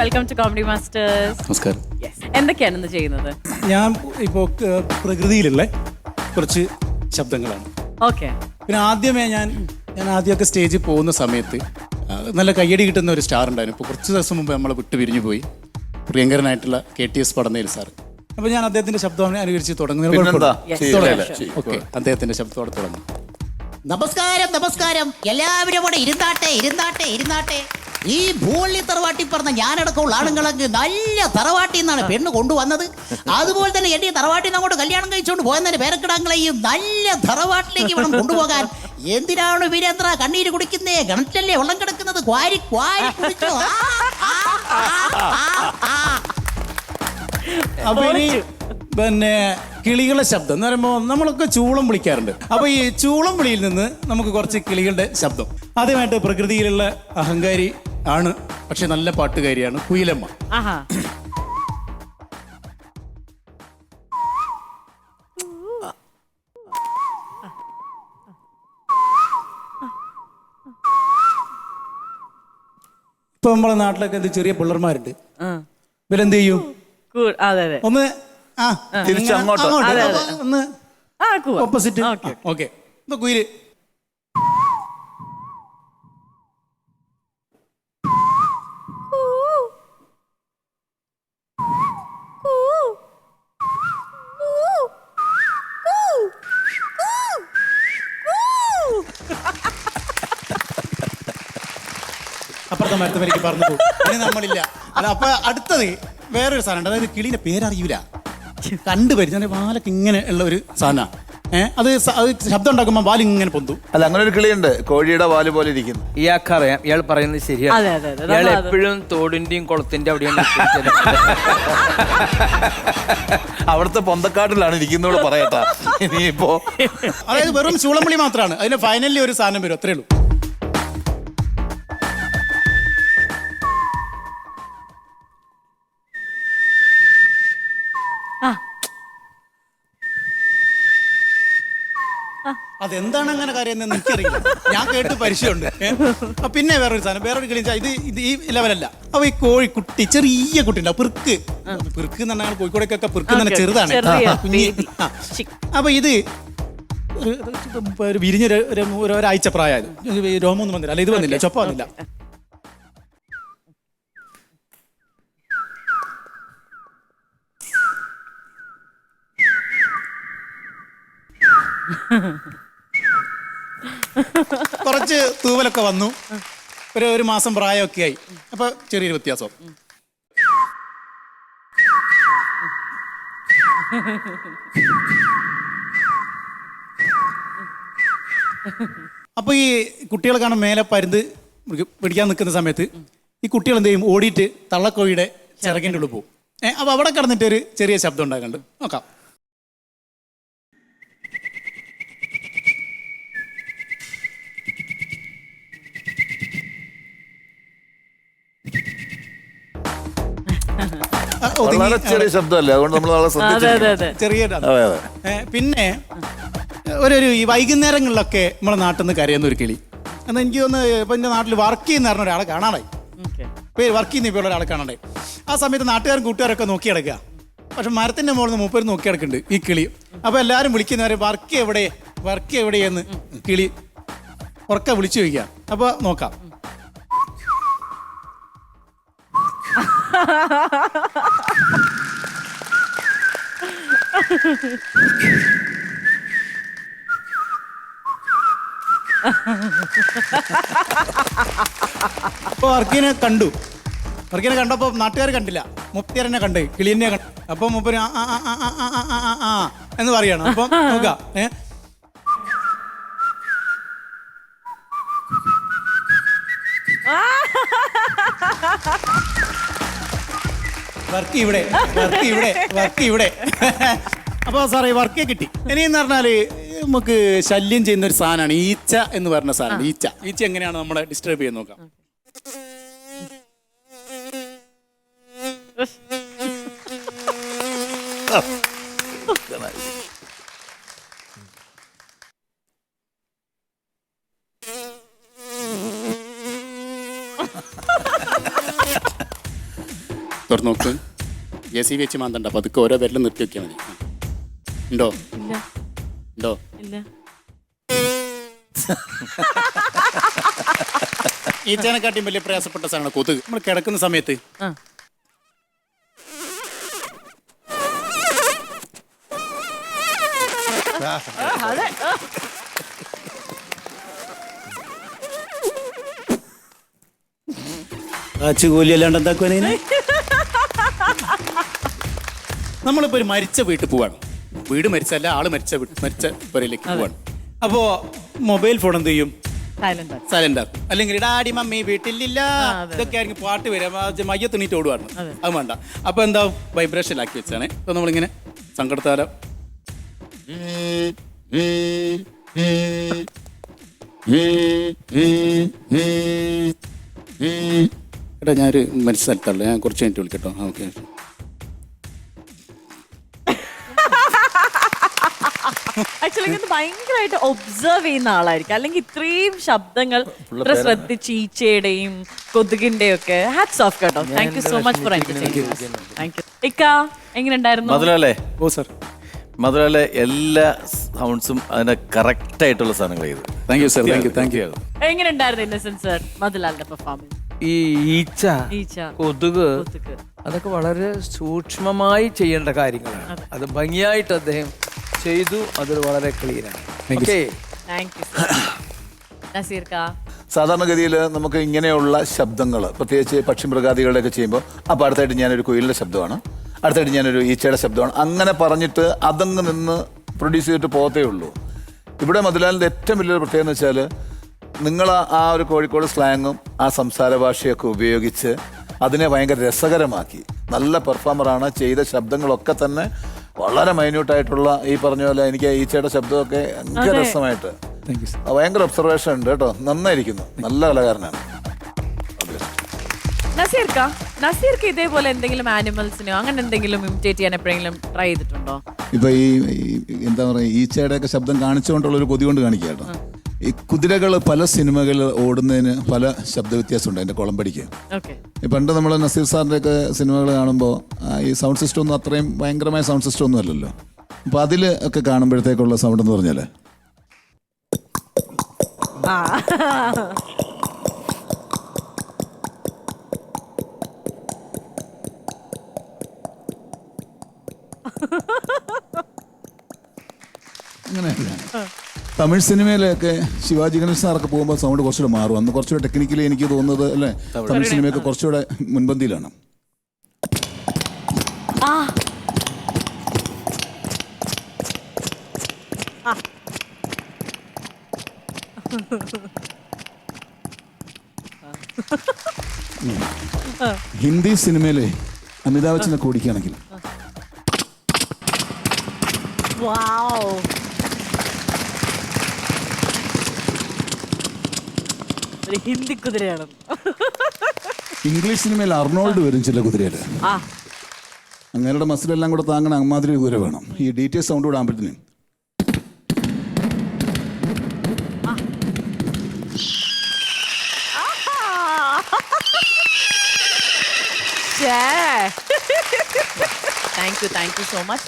Welcome to comedy masters നമസ്കാരം. എന്തൊക്കെയാണ് ഇന്ന് ചെയ്യുന്നത്? ഞാൻ ഇപ്പോൾ പ്രകൃതിയിലുള്ള കുറച്ച് ശബ്ദങ്ങളാണ്. ഓക്കെ പിന്നെ ആദ്യമേ ഞാൻ ഞാൻ ആദ്യമൊക്കെ സ്റ്റേജിൽ പോകുന്ന സമയത്ത് നല്ല കയ്യടി കിട്ടുന്ന ഒരു സ്റ്റാർ ഉണ്ടായിരുന്നു. ഇപ്പോൾ കുറച്ച് ദിവസം മുമ്പ് നമ്മളെ വിട്ടു പിരിഞ്ഞു പോയി. പ്രിയങ്കരനായിട്ടുള്ള K T S Padannel sir അപ്പോൾ ഞാൻ അദ്ദേഹത്തിന്റെ ശബ്ദം അനുകരിച്ച് തുടങ്ങുന്നത്. ഓക്കെ അദ്ദേഹത്തിന്റെ ശബ്ദത്തോടെ തുടങ്ങും. നമസ്കാരം നമസ്കാരം. എല്ലാവരും കൂടെ ഇരുന്നാട്ടെ ഇരുന്നാട്ടെ ഇരുന്നാട്ടെ. ഈ ഭൂള്ളി തറവാട്ടി പറഞ്ഞ ഞാനടക്കമുള്ള ആണുങ്ങളൊക്കെ നല്ല തറവാട്ടി എന്നാണ് പെണ്ണ് കൊണ്ടുവന്നത്. അതുപോലെ തന്നെ ഈ തറവാട്ടിൽ നിന്ന് അങ്ങോട്ട് കല്യാണം കഴിച്ചുകൊണ്ട് പോയെന്നെ പേരക്കിടാങ്ങളെയും നല്ല തറവാട്ടിലേക്ക് വേണം കൊണ്ടുപോകാൻ. എന്തിനാണ് വീരേന്ദ്ര കണ്ണീര് കുടിക്കുന്നേ? കിണറ്റല്ലേ വെള്ളം കിടക്കുന്നത്? ക്വാരി ക്വാരി കുടിച്ചോ. ആ, ആ, ആ, ആ, ആ. അപ്പൊ ഇനി പിന്നെ കിളികളുടെ ശബ്ദം എന്ന് പറയുമ്പോൾ നമ്മളൊക്കെ ചൂളം വിളിക്കാറുണ്ട്. അപ്പൊ ഈ ചൂളം വിളിയിൽ നിന്ന് നമുക്ക് കുറച്ച് കിളികളുടെ ശബ്ദം. ആദ്യമായിട്ട് പ്രകൃതിയിലുള്ള അഹങ്കാരി ആണ് പക്ഷെ നല്ല പാട്ടുകാരിയാണ് കുയിലമ്മ. ആഹാ. ഇപ്പൊ നമ്മളെ നാട്ടിലൊക്കെ എന്ത് ചെറിയ പിള്ളർമാരുണ്ട്. ഇവരെന്ത് ചെയ്യും. അതെ അതെ. ഒന്ന് ആ. അതെ, അതെ. ഒന്ന് cool. ഓപ്പോസിറ്റ്. ഓക്കെ. ഇപ്പൊ കുയിൽ. അപ്പുറത്തെ മരത്തെ വരയ്ക്ക് പറഞ്ഞു പോകും. ഇനി നമ്മളില്ല. അല്ല അപ്പൊ അടുത്തത് വേറൊരു സാധനം ഉണ്ട് അതായത് കിളിന്റെ പേരറിയൂല. കണ്ടു പരിചയം വാലൊക്കെ ഇങ്ങനെ ഉള്ള ഒരു സാധന. ഏഹ് അത് സ- അത് ശബ്ദം ഉണ്ടാക്കുമ്പോൾ വാൽ ഇങ്ങനെ പൊന്തു. അല്ല അങ്ങനെ ഒരു കിളിയുണ്ട്. കോഴിയുടെ വാൽ പോലെ ഇരിക്കുന്നു. ഇയാൾക്ക് അറിയാം ഇയാൾ പറയുന്നത് ശരിയാണ് അതെ, അതെ, അതെ. ഇയാൾ നമ്മളത് എപ്പോഴും തോടിന്റെയും കുളത്തിന്റെ അവിടെയാണ് അവിടുത്തെ പൊന്തക്കാട്ടിലാണ് ഇരിക്കുന്നോട് പറയട്ടാ. ഇനിയിപ്പോ അതായത് വെറും ചൂളംവിളി മാത്രമാണ് അതിന് ഫൈനലി ഒരു സാധനം വരും. അത്രേ ഉള്ളൂ. അതെന്താണ് അങ്ങനെ കാര്യം എന്ന് എനിക്കറിയില്ല. ഞാൻ കേട്ട് പരിചയമുണ്ട്. ഏ? പിന്നെ വേറൊരു സാധനം വേറൊരു കളി ഇത് ഇത് ഈ ലെവലല്ല അപ്പൊ ഈ കോഴി കുട്ടി ചെറിയ കുട്ടി ഉണ്ടാവും പെർക്ക് പിറുക്ക് എന്ന് പറഞ്ഞാൽ കോഴിക്കോടൊക്കെ പിർക്ക് എന്ന് പറഞ്ഞാൽ ചെറുതാണ്. ചെറിയ ആ, കുഞ്ഞ്. baby. ആ. അപ്പൊ ഇത് ഒരു- ഒരു- വിരിഞ്ഞ ഒരു- ഒരു- ഒരു- ഒരാഴ്ച പ്രായമായത്. രോമൊന്നും വന്നില്ല. അല്ല ഇത് വന്നില്ല. ചൊപ്പ വന്നില്ല. കുറച്ച് തൂവലൊക്കെ വന്നു. ഒരു ഒരു മാസം പ്രായമൊക്കെ ആയി. അപ്പൊ ചെറിയൊരു വ്യത്യാസം. അപ്പൊ ഈ കുട്ടികൾ കാണാൻ മേലെ പരുന്ത് പിടിക്കാൻ നിൽക്കുന്ന സമയത്ത് ഈ കുട്ടികൾ എന്ത് ചെയ്യും? ഓടിയിട്ട് തള്ളക്കോഴിയുടെ ചിറകിന്റെ ഉള്ളിൽ പോകും. ഏഹ് അപ്പൊ അവിടെ കിടന്നിട്ട് ഒരു ചെറിയ ശബ്ദം ഉണ്ടാക്കുന്നുണ്ട് നോക്കാം. വളരെ ചെറിയ ശബ്ദമല്ലേ? അതുകൊണ്ട് നമ്മൾ നാളെ ശ്രദ്ധിച്ചു ചെറിയ അതെ. അതെ പിന്നെ ഒരു ഈ വൈകുന്നേരങ്ങളിലൊക്കെ നമ്മളെ നാട്ടിൽ നിന്ന് കരയുന്ന ഒരു കിളി. എന്നാൽ എനിക്ക് തോന്നുന്നു ഇപ്പൊ എന്റെ നാട്ടിൽ വർക്ക് ചെയ്യുന്ന പറഞ്ഞ ഒരാളെ കാണാനായി Okay. പേര് വർക്ക് ചെയ്യുന്ന ഇപ്പോൾ ഒരാളെ കാണാനായി ആ സമയത്ത് നാട്ടുകാരും കൂട്ടുകാരൊക്കെ നോക്കി കിടക്കുക പക്ഷെ മരത്തിന്റെ മുകളിൽ നിന്ന് മൂപ്പര് നോക്കി കിടക്കുന്നുണ്ട് ഈ കിളി. അപ്പൊ എല്ലാവരും വിളിക്കുന്നവരെ വർക്ക് എവിടെ? വർക്ക് എവിടെയെന്ന്? കിളി ഉറക്കെ വിളിച്ചു ചോദിക്കുക. അപ്പോൾ നോക്കാം. അപ്പൊ അർക്കിനെ കണ്ടു അർക്കിനെ കണ്ടപ്പോ നാട്ടുകാരെ കണ്ടില്ല മുപ്തിയറിനെ കണ്ട് കിളിയനെ കണ്ടു അപ്പൊ മുപ്പര് ആ ആ ആ ആ ആ ആ എന്ന് പറയണം അപ്പം നോക്കാം ഏഹ് വർക്ക് ഇവിടെ വർക്ക് ഇവിടെ വർക്ക് ഇവിടെ. അപ്പോൾ സാറേ വർക്കേ കിട്ടി. ഇനിയെന്ന് പറഞ്ഞാൽ നമുക്ക് ശല്യം ചെയ്യുന്ന ഒരു സാധനമാണ് ഈച്ച എന്ന് പറഞ്ഞ സാധനം ഈച്ച. ഈച്ച എങ്ങനെയാണ് നമ്മളെ ഡിസ്റ്റർബ് ചെയ്യാൻ നോക്കാം? തുറന്നു നോക്ക്. ജെ സി വെച്ച് മാന്തണ്ട. പതുക്കെ ഓരോ പേരിലും നിർത്തി വെക്കിയാൽ മതി. ഉണ്ടോ? ഇല്ല. ഉണ്ടോ? ഇല്ല. ഈച്ചേനെക്കാട്ടിയും വലിയ പ്രയാസപ്പെട്ട സാധനം കൊതുക്. നമ്മൾ കിടക്കുന്ന സമയത്ത് ആ. ആ, അതെ. ആ. കാച്ചുകൂലി അല്ലാണ്ട് എന്താക്കുവാനെ നമ്മളിപ്പോ ഒരു മരിച്ച വീട്ടിൽ പോവാണ്. വീട് മരിച്ചല്ല ആൾ മരിച്ച വീ- മരിച്ച പുരയിലേക്ക് പോവാണ്. അപ്പോ മൊബൈൽ ഫോൺ എന്ത് ചെയ്യും? സൈലന്റ് ആക്കി. സൈലന്റ് ആക്കും. അല്ലെങ്കിൽ ഇടാടി മമ്മി വീട്ടിലില്ല. അതെ. ഇതൊക്കെ ആയിരിക്കും പാട്ട് വരാം മയ്യ തുണിട്ട് ഓടുവാണ്. അതെ. അത് വേണ്ട. അപ്പൊ എന്താ വൈബ്രേഷൻ ആക്കി വെച്ചാണ്. ഇപ്പൊ നമ്മളിങ്ങനെ സങ്കടത്താലോ. എടാ ഞാനൊരു മനസ്സിലാക്കാറില്ല ഞാൻ കുറച്ച് കഴിഞ്ഞിട്ട് വിളിക്കട്ടോ. ഓക്കെ. ഭയങ്കരമായിട്ട് ഒബ്സർവ് ചെയ്യുന്ന ആളായിരിക്കും. അല്ലെങ്കിൽ ഇത്രയും ശബ്ദങ്ങൾ ഇത്ര ശ്രദ്ധിച്ച് ഈച്ചയുടെയും കൊതുകിന്റെയും ഒക്കെ ഹാറ്റ്സ് ഓഫ് കേട്ടോ. Thank you so much for thank you ഇക്ക എങ്ങനെയുണ്ടായിരുന്നു? ഉണ്ടായിരുന്നു മധുരല്ലേ? ഓ സാർ മധുരല്ലേ എല്ലാ സൗണ്ട്സും അതിന്റെ കറക്റ്റ് ആയിട്ടുള്ള സാധനങ്ങൾ ചെയ്തു thank you sir thank you thank you എങ്ങനെയുണ്ടായിരുന്നു സർ മധുലാലിന്റെ പെർഫോമൻസ് ഈ ഈച്ച ഈച്ച കൊതുക് കൊതുക്. അതൊക്കെ വളരെ സൂക്ഷ്മമായി ചെയ്യേണ്ട കാര്യങ്ങളാണ്. അത് ഭംഗിയായിട്ട് അദ്ദേഹം ചെയ്തു അത് വളരെ ക്ലിയർ ഓക്കെ സാധാരണഗതിയിൽ നമുക്ക് ഇങ്ങനെയുള്ള ശബ്ദങ്ങൾ പ്രത്യേകിച്ച് പക്ഷി മൃഗാദികളുടെയൊക്കെ ചെയ്യുമ്പോൾ അപ്പോൾ അടുത്തായിട്ട് ഞാനൊരു കുയിലിന്റെ ശബ്ദമാണ് അടുത്തായിട്ട് ഞാനൊരു ഈച്ചയുടെ ശബ്ദമാണ് അങ്ങനെ പറഞ്ഞിട്ട് അതങ്ങ് നിന്ന് പ്രൊഡ്യൂസ് ചെയ്തിട്ട് പോകത്തേ ഉള്ളൂ. ഇവിടെ മുതലാലിന്റെ ഏറ്റവും വലിയൊരു പ്രത്യേകത എന്ന് വെച്ചാൽ നിങ്ങൾ ആ- ആ ഒരു കോഴിക്കോട് സ്ലാങ്ങും ആ സംസാര ഭാഷയൊക്കെ ഉപയോഗിച്ച് അതിനെ ഭയങ്കര രസകരമാക്കി. നല്ല പെർഫോമറാണ് ചെയ്ത ശബ്ദങ്ങളൊക്കെ തന്നെ വളരെ മൈന്യൂട്ടായിട്ടുള്ള ഈ പറഞ്ഞ പോലെ എനിക്ക് ഈച്ചയുടെ ശബ്ദമൊക്കെ ഭയങ്കര രസമായിട്ട്. ഭയങ്കര ഒബ്സർവേഷൻ ഉണ്ട് കേട്ടോ. നന്നായിരിക്കുന്നു. നല്ല കലാകാരനാണ്. നസീർ കാ നസീർക്ക് ഇതേപോലെ എന്തെങ്കിലും ആനിമൽസിനോ അങ്ങനെ എന്തെങ്കിലും ഇമിറ്റേറ്റ് ചെയ്യാൻ എപ്പോഴെങ്കിലും ട്രൈ ചെയ്തിട്ടുണ്ടോ? ഇപ്പൊ ഈ ഈ- എന്താ പറയുക ഈച്ചയുടെ ഒക്കെ ശബ്ദം കാണിച്ചുകൊണ്ടുള്ള ഒരു കൊതി കൊണ്ട് കാണിക്കുക കേട്ടോ. ഈ കുതിരകൾ പല സിനിമകളിൽ ഓടുന്നതിന് പല ശബ്ദ വ്യത്യാസമുണ്ട് എന്റെ കുളമ്പടിക്ക് പണ്ട് നമ്മൾ നസീർ സാറിന്റെ ഒക്കെ സിനിമകൾ കാണുമ്പോൾ ഈ സൗണ്ട് സിസ്റ്റം ഒന്നും അത്രയും ഭയങ്കരമായ സൗണ്ട് സിസ്റ്റം ഒന്നും അല്ലല്ലോ. അപ്പോൾ അതിൽ ഒക്കെ കാണുമ്പോഴത്തേക്കുള്ള സൗണ്ട് എന്ന് പറഞ്ഞാൽ തമിഴ് സിനിമയിലൊക്കെ ശിവാജി ഗണേശ് സാറൊക്കെ പോകുമ്പോൾ സൗണ്ട് കുറച്ചുകൂടെ മാറും. അന്ന് കുറച്ചുകൂടെ ടെക്നിക്കലി എനിക്ക് തോന്നുന്നത് അല്ലേ? തമിഴ് സിനിമയൊക്കെ കുറച്ചുകൂടെ മുൻപന്തിയിലാണ്. ആ. ഹിന്ദി സിനിമയിലെ അമിതാഭ് ബച്ചനെ കൂടിക്കുകയാണെങ്കിൽ വാവ് ഒരു ഹിന്ദി കുതിരയാണ്. ഇംഗ്ലീഷ് സിനിമയിൽ അർണോൾഡ് വരും ചില കുതിരയിൽ ആ. അങ്ങേരുടെ മസിലെല്ലാം കൂടെ താങ്ങണ അമ്മാതിരി കുതിര വേണം. ഈ ഡി ടി സൗണ്ട് കൂടെ ആകുമ്പോഴത്തേനും thank you thank you so much